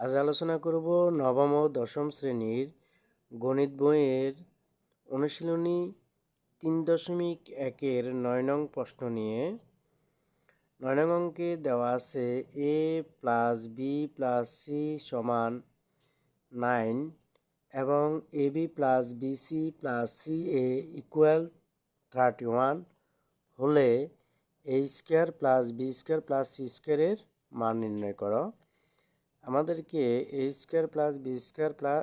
আজ আলোচনা করব নবম ও দশম শ্রেণির গণিত বইয়ের অনুশীলনী তিন দশমিক একের নয় নং প্রশ্ন নিয়ে। নয় নং অঙ্কে দেওয়া আছে A plus B plus C সমান নাইন এবং A B plus B B C plus C A equal thirty one হলে A square plus B square plus C স্কোয়ারের মান নির্ণয় করো। আমাদেরকে A square plus B square plus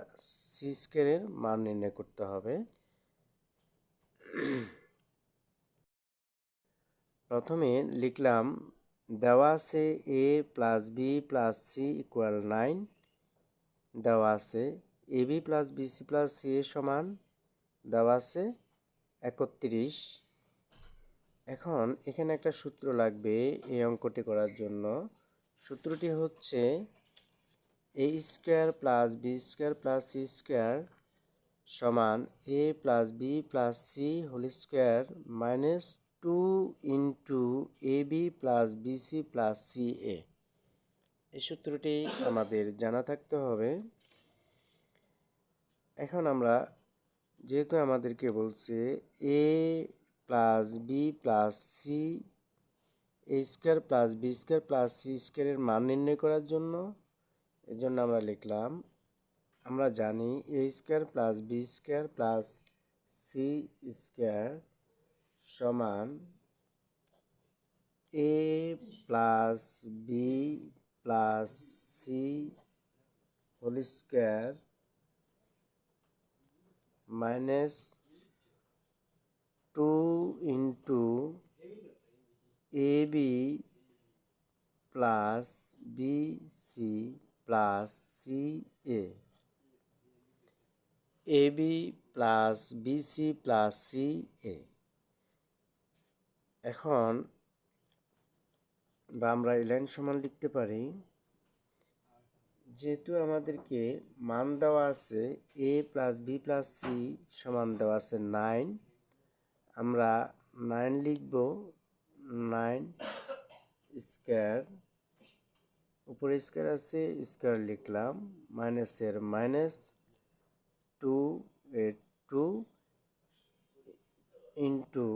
C স্কোয়ারের মান নির্ণয় করতে হবে। প্রথমে লিখলাম, দেওয়া আছে A plus B plus C equal nine দেওয়া আছে A B plus B C plus C A সমান, দেওয়া আছে একত্রিশ। এখন এখানে একটা সূত্র লাগবে এই অঙ্কটি করার জন্য। সূত্রটি হচ্ছে A square plus B square plus C square সমান A plus B plus C whole square minus two into A B plus B C plus C A এই সূত্রটি আমাদের জানা থাকতে হবে। এখন আমরা যেহেতু আমাদেরকে বলছে A plus B plus C A square plus B square plus C স্কোয়ারের মান নির্ণয় করার জন্য এর জন্য আমরা লিখলাম, আমরা জানি A square plus B square plus C square সমান A plus B plus C whole square minus two into A B plus B C plus C, A. A B plus B C plus C, A. এখন বা আমরা এই line সমান লিখতে পারি, যেহেতু আমাদেরকে মান দেওয়া আছে, A plus B plus C সমান দেওয়া আছে নাইন, আমরা নাইন লিখব, নাইন স্কোয়ার উপরে স্কোয়ার আছে, স্কোয়ার লিখলাম মাইনাসের minus two eight two into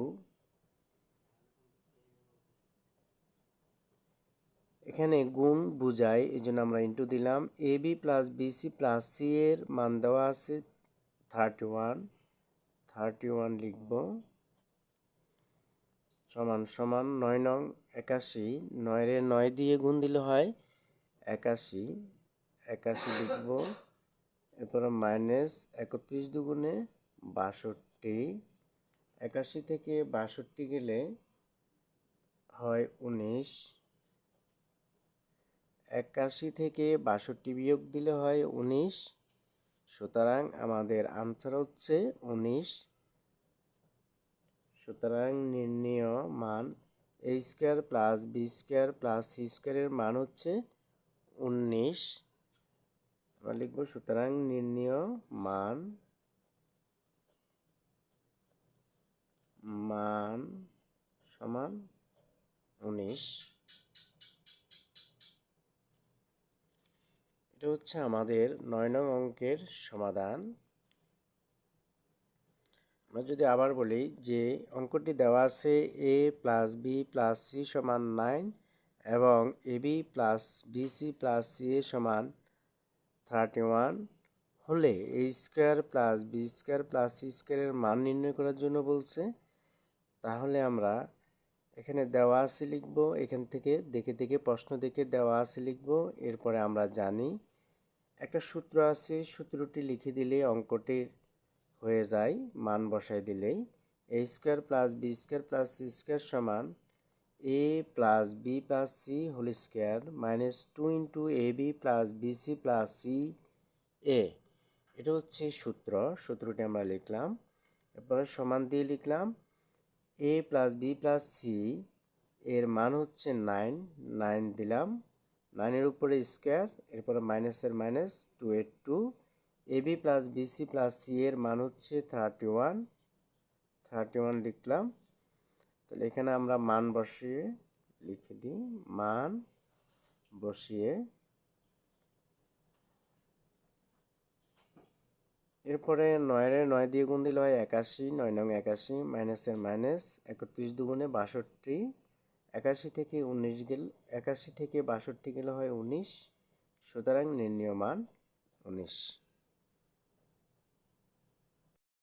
এখানে গুণ বুঝাই এই জন্য আমরা ইন্টু দিলাম। A B plus B C plus C এর মান দেওয়া আছে থার্টি ওয়ান থার্টি ওয়ান লিখব। সমান সমান নয় নং একাশি নয়রে নয় দিয়ে গুণ দিলে হয় একাশি একাশি লিখব। এরপর মাইনাস একত্রিশ দুগুণে বাষট্টি। একাশি থেকে বাষট্টি গেলে হয় উনিশ। একাশি থেকে বাষট্টি বিয়োগ দিলে হয় উনিশ। সুতরাং আমাদের আনসার হচ্ছে উনিশ। সুতরাং নির্ণয় মান A square plus B square plus C স্কোয়ারের মান হচ্ছে উনিশ। আমরা লিখব সুতরাং নির্ণয় মান মান সমান উনিশ। এটা হচ্ছে আমাদের নয় নং অঙ্কের সমাধান। আমরা যদি আবার বলি যে অঙ্কটি দেওয়া আছে A plus B plus C সমান নাইন এবং A B plus B C plus C A সমান থার্টি ওয়ান হলে A square plus B square plus C স্কোয়ারের মান নির্ণয় করার জন্য বলছে। তাহলে আমরা এখানে দেওয়া আছে লিখব, এখান থেকে দেখে দেখে, প্রশ্ন দেখে দেওয়া আছে লিখব। এরপরে আমরা জানি একটা সূত্র আছে, সূত্রটি লিখে দিলে অঙ্কটির হয়ে যায়, মান বসাই দিলেই। A square plus B square plus C square সমান A plus B plus C whole square minus two into A B plus B C plus C A এটা হচ্ছে সূত্র, সূত্রটি আমরা লিখলাম। এরপরে সমান দিয়ে লিখলাম A plus B plus C এর মান হচ্ছে নাইন নাইন দিলাম। নাইনের উপরে স্কোয়ার এরপরে মাইনাসের minus two eight two A B plus B C plus C এর মান হচ্ছে থার্টি ওয়ান থার্টি ওয়ান লিখলাম। তাহলে এখানে আমরা মান বসিয়ে লিখে দিই। মান বসিয়ে এরপরে নয়ের নয় দিয়ে গুণ দিলে হয় একাশি, নয় নং একাশি মাইনাসের মাইনাস একত্রিশ দুগুণে বাষট্টি। একাশি থেকে উনিশ গেল, একাশি থেকে বাষট্টি গেলে হয় উনিশ, সুতরাং নির্ণীয় মান উনিশ।